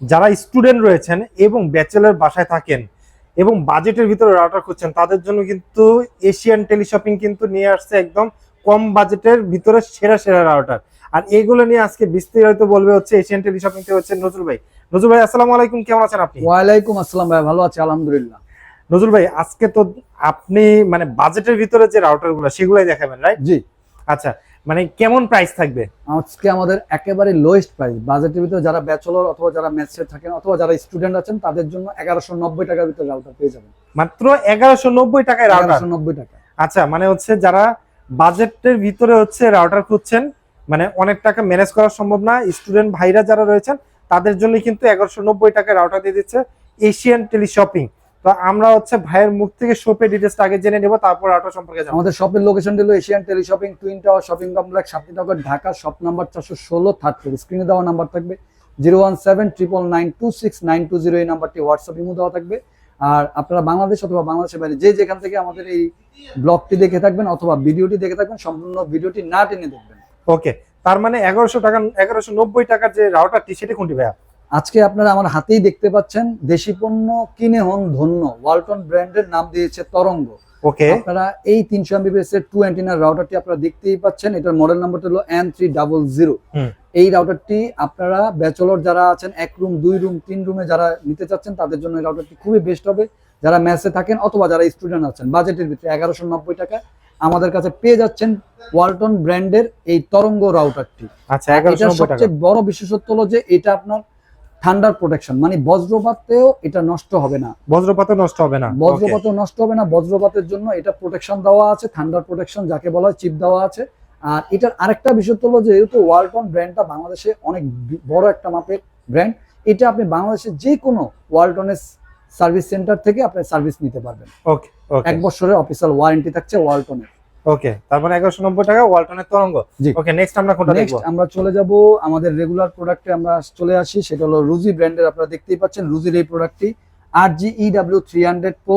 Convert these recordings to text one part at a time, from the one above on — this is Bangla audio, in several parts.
যারা স্টুডেন্ট রয়েছেন এবং ব্যাচেলর বাসায় থাকেন এবং বাজেটের ভিতরে রাউটার খুঁজছেন তাদের জন্য কিন্তু এশিয়ান টেলিশপিং কিন্তু নিয়ে আসছে একদম কম বাজেটের ভিতরে সেরা সেরা রাউটার। আর এইগুলো নিয়ে আজকে বিস্তারিত বলবে হচ্ছে এশিয়ান টেলিশপিং থেকে হচ্ছে নজরুল ভাই। নজরুল ভাই আসসালামু আলাইকুম কেমন আছেন আপনি? ওয়ালাইকুম আসসালাম ভাই ভালো আছি আলহামদুলিল্লাহ। নজরুল ভাই আজকে তো আপনি মানে বাজেটের ভিতরে যে রাউটারগুলো সেগুলাই দেখাবেন রাইট জি। আচ্ছা মানে কেমন প্রাইস থাকবে? আজকে আমাদের একেবারে লোয়েস্ট প্রাইস বাজেটের ভিতরে যারা ব্যাচেলর অথবা যারা ম্যাথসে থাকেন অথবা যারা স্টুডেন্ট আছেন তাদের জন্য এগারোশো নব্বই টাকার ভিতরে রাউটার পেয়ে যাবেন। মাত্র এগারোশো নব্বই টাকায় রাউটার নব্বই টাকা। আচ্ছা মানে হচ্ছে যারা বাজেটের ভিতরে হচ্ছে রাউটার খুঁজছেন মানে অনেক টাকা ম্যানেজ করা সম্ভব না। স্টুডেন্ট ভাইরা যারা রয়েছেন তাদের জন্য কিন্তু এগারোশো নব্বই টাকায় রাউটার দিয়ে দিচ্ছে এশিয়ান টেলিশপিং তো আমরা হচ্ছে ভাইয়ের মুখ থেকে শপে ডিটেলসটা আগে জেনে নেব তারপর রাউটার সম্পর্কে জানব। আমাদের শপের লোকেশন হলো Asian tele shopping twin tower shopping complex Shantinagar Dhaka shop number চারশো ষোলো থার্ড ফ্লোর স্ক্রিনে দেওয়া নাম্বার থাকবে zero one seven triple nine two six nine two zero এই নাম্বারটি হোয়াটসঅ্যাপ ইমো দেওয়া থাকবে। আর আপনারা বাংলাদেশ অথবা বাংলাদেশের বাইরে যে যেখান থেকে আমাদের এই ব্লগটি দেখে থাকবেন অথবা ভিডিওটি দেখে থাকবেন সম্পূর্ণ ভিডিওটি না টেনে দেখবেন। ওকে তার মানে এগারোশো টাকা এগারোশো নব্বই টাকার যে রাউটারটি সেটি কোনটি ভাইয়া? আজকে আপনারা আমার হাতেই দেখতে পাচ্ছেন দেশি পণ্য কিনে হন ধন্য। ওয়ালটন ব্র্যান্ডের নাম দিয়েছে তরঙ্গ। ওকে। আপনারা এই তিনশো এমবিপিএস এর টু অ্যান্টিনার রাউটারটি আপনারা দেখতেই পাচ্ছেন। এটার মডেল নাম্বারটা হলো এন থ্রি ডাবল জিরো। এই রাউটারটি আপনারা ব্যাচেলর যারা আছেন এক রুম দুই রুম তিন রুমে যারা নিতে চাচ্ছেন তাদের জন্য এই রাউটারটি খুবই বেস্ট হবে। যারা ম্যাচে থাকেন অথবা যারা স্টুডেন্ট আছেন বাজেটের ভিতরে এগারোশো নব্বই টাকা আমাদের কাছে পেয়ে যাচ্ছেন ওয়ালটন ব্র্যান্ডের এই তরঙ্গ রাউটারটি আচ্ছা সবচেয়ে বড় বিশেষত্ব হলো যে এটা আপনার ঠান্ডার প্রোটেকশন মানে বজ্রপাতেও এটা নষ্ট হবে না। বজ্রপাত নষ্ট হবে না। Okay. বজ্রপাত নষ্ট হবে না বজ্রপাতের জন্য এটা প্রোটেকশন দেওয়া আছে ঠান্ডার প্রোটেকশন যাকে বলা হয় চিপ দেওয়া আছে। আর এটার আরেকটা বিষয় হলো যেহেতু ওয়ালটন ব্র্যান্ডটা বাংলাদেশে অনেক বড় একটা মাপের ব্র্যান্ড এটা আপনি বাংলাদেশের যে কোনো ওয়ালটনের সার্ভিস সেন্টার থেকে আপনি সার্ভিস নিতে পারবেন। ওকে ওকে এক বছরের অফিসিয়াল ওয়ারেন্টি থাকছে ওয়ালটনের ওকে তারপরে এগারোশো নব্বই টাকা ওয়ালটনের তরঙ্গ। ওকে নেক্সট আমরা কোনটা নেক্সট আমরা চলে যাব আমাদের রেগুলার প্রোডাক্টে আমরা চলে আসি সেটা হলো রুজি ব্র্যান্ডের আপনারা দেখতেই পাচ্ছেন রুজির এই প্রোডাক্টটি R G E W three hundred pro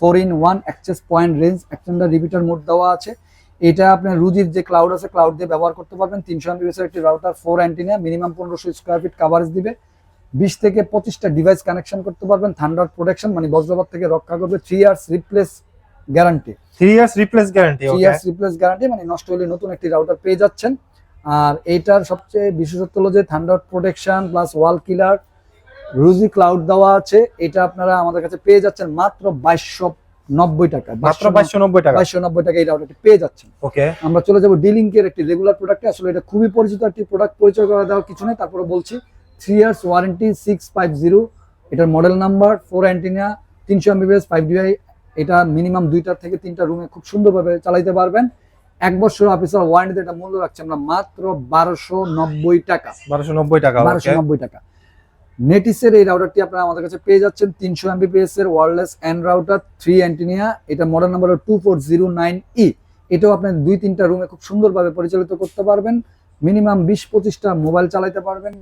four in one access point range extender repeater mode দেওয়া আছে। এটা আপনার রুজির যে ক্লাউড আছে ক্লাউড দিয়ে ব্যবহার করতে পারবেন। তিনশো এমবিএস একটি রাউটার ফোর অ্যান্টিনা মিনিমাম পনেরোশো স্কোয়ার ফিট কাভারেজ দিবে। বিশ থেকে পঁচিশটা ডিভাইস কানেকশন করতে পারবেন। থান্ডার প্রোটেকশন মানে বজ্রপাত থেকে রক্ষা করবে। Three years replace guarantee. Three years replace guarantee three years replace guarantee মানে নষ্ট হলে নতুন একটি রাউটার পেয়ে যাচ্ছেন। আর এইটার সবচেয়ে বিশেষত্ব হলো যে thunder protection plus wall killer Ruijie cloud দেওয়া আছে। এটা আপনারা আমাদের কাছে পেয়ে যাচ্ছেন মাত্র বাইশশো নব্বই টাকা। মাত্র বাইশশো নব্বই টাকা। বাইশশো নব্বই টাকা এই রাউটারটি পেয়ে যাচ্ছেন। ওকে আমরা চলে যাব ডিলিঙ্কের একটি রেগুলার প্রোডাক্টে আসলে এটা খুবই পরিচিত একটি প্রোডাক্ট পরিচয় করা দেওয়ার কিছু নেই। তারপরে বলছি three years warranty six five zero এটার মডেল নাম্বার ফোর অ্যান্টিনা তিনশো এমবিবিএস ফাইভ ডিআই এটা মিনিমাম দুইটা থেকে তিনটা রুমে খুব সুন্দরভাবে চালাইতে পারবেন। এক বছর অফিসার ওয়ারেন্টিতে এটা মূল্য রাখছে আমরা মাত্র বারোশো নব্বই টাকা। বারোশো নব্বই টাকা বারোশো নব্বই টাকা। নেটিসের এই রাউটারটি আপনারা আমাদের কাছে পেয়ে যাচ্ছেন তিনশো এমবিপিএস এর wireless and router three antenna এটা model number two four zero nine E এটাও আপনি দুই তিনটা রুমে খুব সুন্দরভাবে পরিচালিত করতে পারবেন। মিনিমাম বিশ পঁচিশটা মোবাইল চালাইতে পারবেন।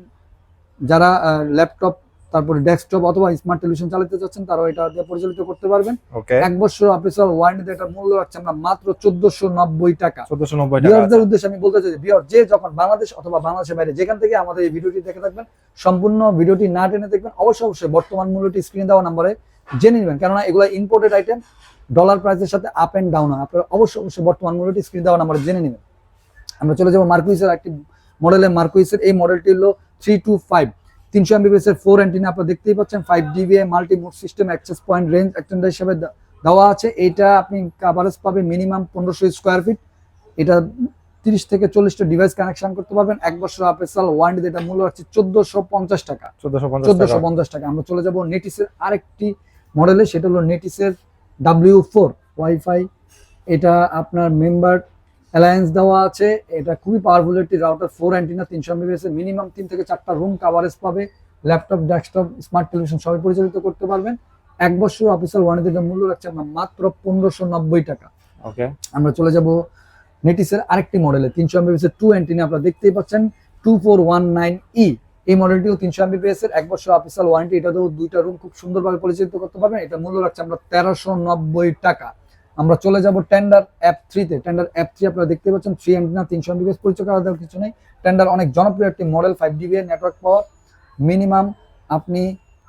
যারা ল্যাপটপ তারপরে ডেস্কটপ অথবা স্মার্ট টেলিভিশন চালাতে চাচ্ছেন তারাও এটা দিয়ে পরিচালিত করতে পারবেন। এক বছর অফিসিয়াল ওয়ারেন্টিতে এটা মূল্য রাখছে আমরা মাত্র চোদ্দশো নব্বই টাকা। চোদ্দশো নব্বই টাকা ভিউয়ারদের উদ্দেশ্যে আমি বলতে চাই ভিউয়ার যে যখন বাংলাদেশ অথবা বাংলাদেশের বাইরে যেখান থেকে আমাদের এই ভিডিওটি দেখে থাকবেন সম্পূর্ণ ভিডিওটি না টেনে দেখবেন। অবশ্যই অবশ্যই বর্তমান মূল্যটি স্ক্রিনে দেওয়া নম্বরে জেনে নেবেন। কেননা এগুলো ইম্পোর্টেড আইটেম ডলার প্রাইসের সাথে আপ এন্ড ডাউন হয়। আপনারা অবশ্যই অবশ্যই বর্তমান মূল্যটি স্ক্রিনে দেওয়া নম্বরে জেনে নেবেন। আমরা চলে যাব মার্কুইসের একটি মডেলের মার্কুইসের এই মডেলটি হলো থ্রি টু ফাইভ তিনশো এমবিবিএস এর ফোর অ্যান্টিনা আপনারা দেখতেই পাচ্ছেন five DBA multi mode system access point range extender হিসেবে দেওয়া আছে। এটা আপনি কাভারেজ পাবে মিনিমাম পনেরোশো স্কোয়ার ফিট এটা তিরিশ থেকে চল্লিশটা ডিভাইস কানেকশন করতে পারবেন। এক বছর আপেসাল ওয়ারেন্টি এটা মূল্য হচ্ছে চোদ্দশো পঞ্চাশ টাকা। চোদ্দশো পঞ্চাশ টাকা। আমরা চলে যাব নেটিসের আরেকটি মডেলে সেটা হলো নেটিসের ডাব্লিউ ফোর ওয়াইফাই এটা আপনার মেম্বার অ্যালায়েন্স দেওয়া আছে। এটা খুবই পাওয়ারফুল একটি রাউটার ফোর অ্যান্টিনা তিনশো এমবিবিএস মিনিমাম তিন থেকে চারটা রুম কাভারেজ পাবে। ল্যাপটপ ডেস্কটপ স্মার্ট টেলিভিশন সবই পরিচালিত করতে পারবেন। এক বছর অফিসিয়াল ওয়ারেন্টির মূল্য রাখছে আমরা মাত্র পনেরোশো নব্বই টাকা। ওকে আমরা চলে যাব নেটিসের আরেকটি মডেলে তিনশো এমবিপিএস এর টু অ্যান্টিনা আপনারা দেখতেই পাচ্ছেন two four one nine E এই মডেলটিও তিনশো এমবিপিএস এর এক বছর অফিসিয়াল ওয়ারেন্টি এটাতেও দুইটা রুম খুব সুন্দরভাবে পরিচালিত করতে পারবেন। এটা মূল্য রাখছে আমরা তেরোশো নব্বই টাকা। আমরা চলে যাব টেন্ডার অ্যাপ থ্রিতে টেন্ডার অ্যাপ থ্রি আপনারা দেখতে পাচ্ছেন থ্রি অ্যান্টিনা তিনশো এমবিপিএস পরিচয় করা দেওয়ার কিছু নেই। টেন্ডার অনেক জনপ্রিয় একটি model five DB network power minimum আপনি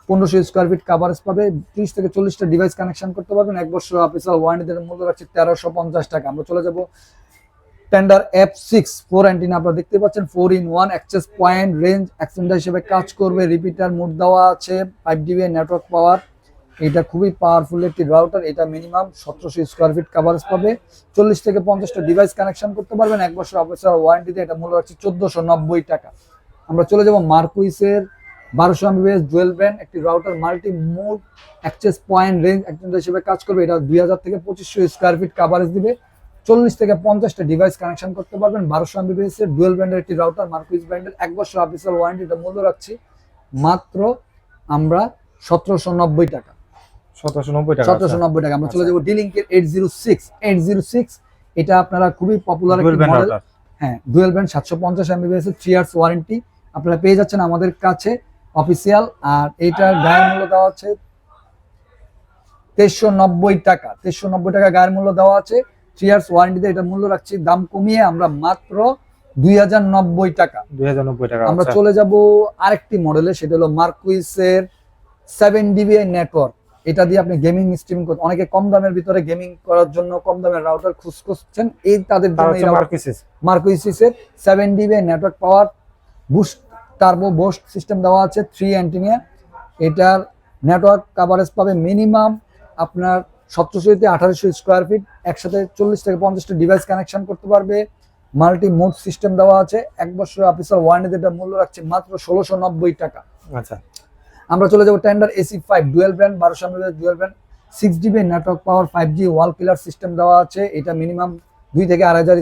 পনেরোশো স্কোয়ার ফিট কাভারেজ পাবে, ত্রিশ থেকে চল্লিশটা ডিভাইস কানেকশন করতে পারবেন। এক বছর অফিসিয়াল ওয়ারেন্টিদের মূল্য রাখছে তেরোশো পঞ্চাশ টাকা। আমরা চলে যাব Tenda F six four antenna আপনারা দেখতে পাচ্ছেন four in one access point range extender হিসেবে কাজ করবে। রিপিটার মোড দেওয়া আছে ফাইভ ডিবি নেটওয়ার্ক পাওয়ার এটা খুবই পাওয়ারফুল একটি রাউটার এটা মিনিমাম সতেরোশো স্কোয়ার ফিট কাভারেজ পাবে। চল্লিশ থেকে পঞ্চাশটা ডিভাইস কানেকশন করতে পারবেন। এক বছর অফিসিয়াল ওয়ারেন্টিতে এটা মূল্য রাখছে চোদ্দশো নব্বই টাকা। আমরা চলে যাব মার্কুইসের বারোশো এমবিএস ডুয়েল ব্র্যান্ড একটি router multi mode access point range extender হিসেবে কাজ করবে। এটা দুই হাজার থেকে পঁচিশশো স্কোয়ার ফিট কাভারেজ দিবে। চল্লিশ থেকে পঞ্চাশটা ডিভাইস কানেকশন করতে পারবেন। বারোশো এমবিবিএস এর ডুয়েল ব্র্যান্ডের একটি রাউটার মার্কুইস ব্র্যান্ডের এক বছর অফিসিয়াল ওয়ারেন্টি এটা মূল্য রাখছি। মাত্র আমরা সতেরোশো নব্বই টাকা। সতেরোশো নব্বই টাকা সতেরোশো নব্বই টাকা। আমরা চলে আচ্ছা। যাব সিক্স এটা আপনারা খুবই পপুলার একটি মডেল হ্যাঁ ডুয়েল ব্র্যান্ড এর ইয়ার্স ওয়ারেন্টি আপনারা পেয়ে যাচ্ছেন আমাদের কাছে অফিসিয়াল আর এইটার গায়ের মূল্য দেওয়া আছে তেইশশো নব্বই টাকা। তেইশশো নব্বই টাকা গায়ের মূল্য দেওয়া আছে। থ্রি ইয়ার্স ওয়ারেন্টিতে এটা মূল্য রাখছি। দাম কমিয়ে আমরা মাত্র দুই হাজার নব্বই টাকা। দুই হাজার নব্বই টাকা আমরা আচ্ছা। চলে যাব আরেকটি মডেলে সেটা হলো মার্কুইসের সেভেন ডিবিআই নেটওয়ার্ক এটা দিয়ে আপনি গেমিং স্ট্রিমিং করতে অনেকে কম দামের ভিতরে গেমিং করার জন্য কম দামের রাউটার খুঁজ করছেন। এই তাদের জন্য মার্কুইসিসের seven DBI network power boost turbo boost system দেওয়া আছে থ্রি অ্যান্টিনিয়া এটার নেটওয়ার্ক কাভারেজ পাবে মিনিমাম আপনার সতেরোশো থেকে আঠারোশো স্কোয়ার ফিট একসাথে চল্লিশ থেকে পঞ্চাশটা ডিভাইস কানেকশন করতে পারবে। মাল্টি মোড সিস্টেম দেওয়া আছে। এক বছর অফিসার ওয়ারেন্টি এটা মূল্য রাখছে মাত্র ষোলোশো নব্বই টাকা। আচ্ছা। আমরা চলে যাব Tenda AC five dual brand বারোশো dual brand six GB network power five G wall killer system দেওয়া আছে। এটা মিনিমাম দুই থেকে আড়াই হাজার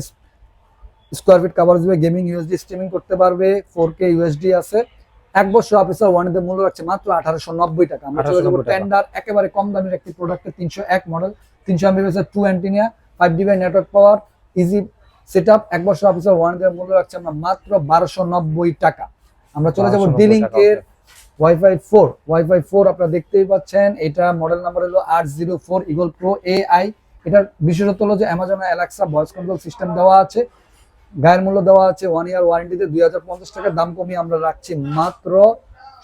স্কোয়ার ফিট কাভার দিবে। গেমিং ইউএসডি স্ট্রিমিং করতে পারবে। ফোর কে ইউএসডি আছে। এক বছর অফিসার ওয়ানেদের মূল্য রাখছে মাত্র আঠারোশো নব্বই টাকা। আমরা চলে যাব টেন্ডার একেবারে কম দামের একটি প্রোডাক্টের তিনশো এক মডেল তিনশো MBS two antenna five GB network power easy set up এক বছর অফিসার ওয়ানেদের মূল্য রাখছে আমরা মাত্র বারোশো নব্বই টাকা। আমরা চলে যাব 1290 টাকা, ডিলিঙ্কের okay। WiFi four WiFi four আপনারা দেখতেই পাচ্ছেন, এটা মডেল নাম্বার হলো আট zero four eagle pro AI এটার বিশেষত্ব হলো যে Amazon Alexa voice control system দেওয়া আছে, গায়ের মূল্য দেওয়া আছে ওয়ান ইয়ার ওয়ারেন্টিতে দুই হাজার পঞ্চাশ টাকার দাম কমিয়ে আমরা রাখছি মাত্র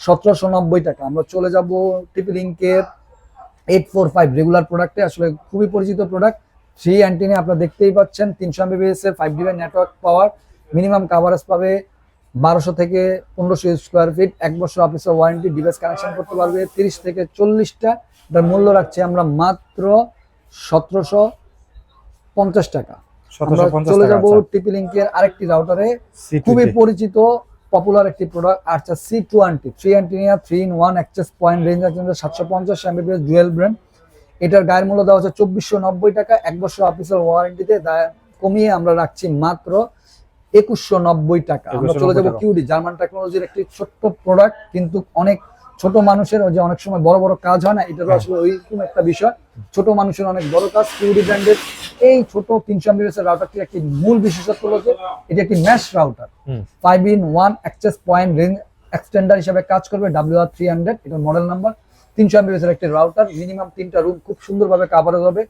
সতেরোশো নব্বই টাকা। আমরা চলে যাব টিপি লিঙ্কের এইট ফোর ফাইভ রেগুলার প্রোডাক্টে আসলে খুবই পরিচিত প্রোডাক্ট থ্রি অ্যান্টিনে আপনারা দেখতেই পাচ্ছেন, তিনশো এমবিবিএস এর five DB network power minimum coverage পাবে বারোশো থেকে পনেরোশো স্কোয়ার ফিট এক বছর অফিসের ওয়ারেন্টি ডিভাইস কানেকশন করতে পারবে। তিরিশ থেকে চল্লিশটা এটার মূল্য রাখছি আমরা মাত্র সতেরোশো পঞ্চাশ টাকা। চলে যাব টিপি লিঙ্কের আরেকটি রাউটারে খুবই পরিচিত পপুলার একটি প্রোডাক্ট আচ্ছা C twenty three antenna three in one access point range আছে সাতশো পঞ্চাশ এমবিপিএস ডুয়েল ব্র্যান্ড এটার গায়ের মূল্য দেওয়া হচ্ছে চব্বিশশো নব্বই টাকা এক বছর অফিসের ওয়ারেন্টিতে কমিয়ে আমরা রাখছি মাত্র একুশশো নব্বই টাকা। আমরা চলে যাব কিউডি জার্মান টেকনোলজির একটি ছোট্ট প্রোডাক্ট কিন্তু অনেক ছোট মানুষের যে অনেক সময় বড় বড় কাজ হয় না এটারও হ্যাঁ। আসলে ওইরকম একটা বিষয়। ছোট মানুষের অনেক বড় কাজ কিউডি ব্র্যান্ডের এই ছোট তিনশো এমবিএস এর রাউটারটির একটি মূল বিশেষত্ব যে এটি একটি mesh router five in one access point range extender হিসেবে কাজ করবে ডাব্লিউ আর থ্রি হান্ড্রেড এটার মডেল নাম্বার তিনশো এমবিএস এর একটি রাউটার মিনিমাম তিনটা রুম খুব সুন্দরভাবে কাভারেজ হবে।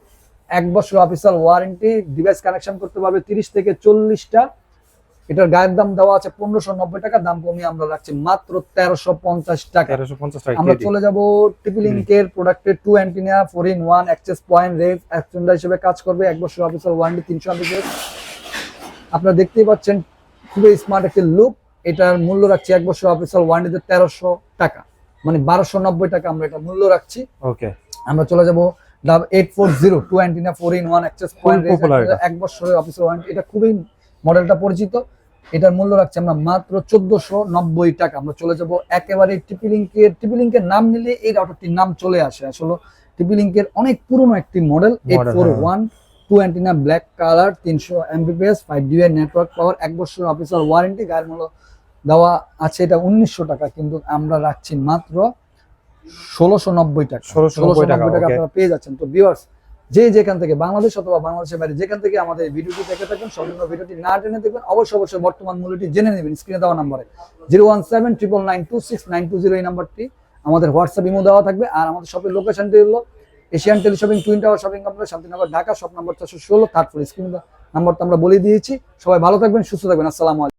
এক বছর অফিসিয়াল ওয়ারেন্টি ডিভাইস কানেকশন করতে পারবে তিরিশ থেকে চল্লিশটা। এটার গায়ের দাম দেওয়া আছে পনেরোশো নব্বই টাকা দাম কমিয়ে আমরা রাখছি মাত্র তেরোশো পঞ্চাশ টাকা। তেরোশো পঞ্চাশ টাকা আমরা চলে যাব টিপি লিঙ্কের প্রোডাক্টের two antenna four in one access point range extender হিসেবে কাজ করবে। এক বছর অফিসিয়াল ওয়ারেন্টি তিনশো এমবিপিএস আপনারা দেখতেই পাচ্ছেন খুবই স্মার্ট একটি লুক এটার মূল্য রাখছি এক বছর অফিসিয়াল ওয়ারেন্টিতে তেরোশো টাকা। মানে বারোশো নব্বই টাকা আমরা এটা মূল্য রাখছি। ওকে আমরা চলে যাব ডাব eight four zero two antenna four in one access point. এক বছরের অফিসিয়াল ওয়ারেন্টি এটা খুবই মডেলটা পরিচিত। এটার মূল্য রাখছি আমরা মাত্র চোদ্দশো নব্বই টাকা। আমরা চলে যাব একেবারে টিপি লিঙ্কের টিপি লিঙ্কের নাম নিলে এই রাউটারটির নাম চলে আসে। আসলে টিপি লিঙ্কের অনেক পুরনো একটি model eight four. One two antenna black colour তিনশো Mbps five DBI network power এক বছর অফিসিয়াল ওয়ারেন্টি গায়ের মূল্য দেওয়া আছে এটা উনিশশো টাকা কিন্তু আমরা রাখছি মাত্র ষোলোশো নব্বই টাকা। 1690 টাকা, টাকা আপনারা পেয়ে যাচ্ছেন। তো ভিউয়ার্স যে যেখান থেকে বাংলাদেশ অথবা বাংলাদেশের বাইরে যেখান থেকে আমাদের ভিডিওটি দেখে থাকেন, সম্পূর্ণ ভিডিওটি না টেনে দেখবেন, অবশ্যই অবশ্যই বর্তমান মূল্যটি জেনে নেবেন, স্ক্রিনে দেওয়া নাম্বারে। Zero one seven triple nine two six nine two zero এই নাম্বারটি আমাদের হোয়াটসঅ্যাপ ইমো দেওয়া থাকবে, আর আমাদের শপের লোকেশনটি হলো Asian tele shopping, twin tower shopping complex, Shantinagar, Dhaka, shop number চারশো ষোলো, থার্ড ফ্লোর, স্ক্রিনে নাম্বারটা আমরা বলে দিয়েছি। সবাই ভালো থাকবেন, সুস্থ থাকবেন, আসসালামু আলাইকুম।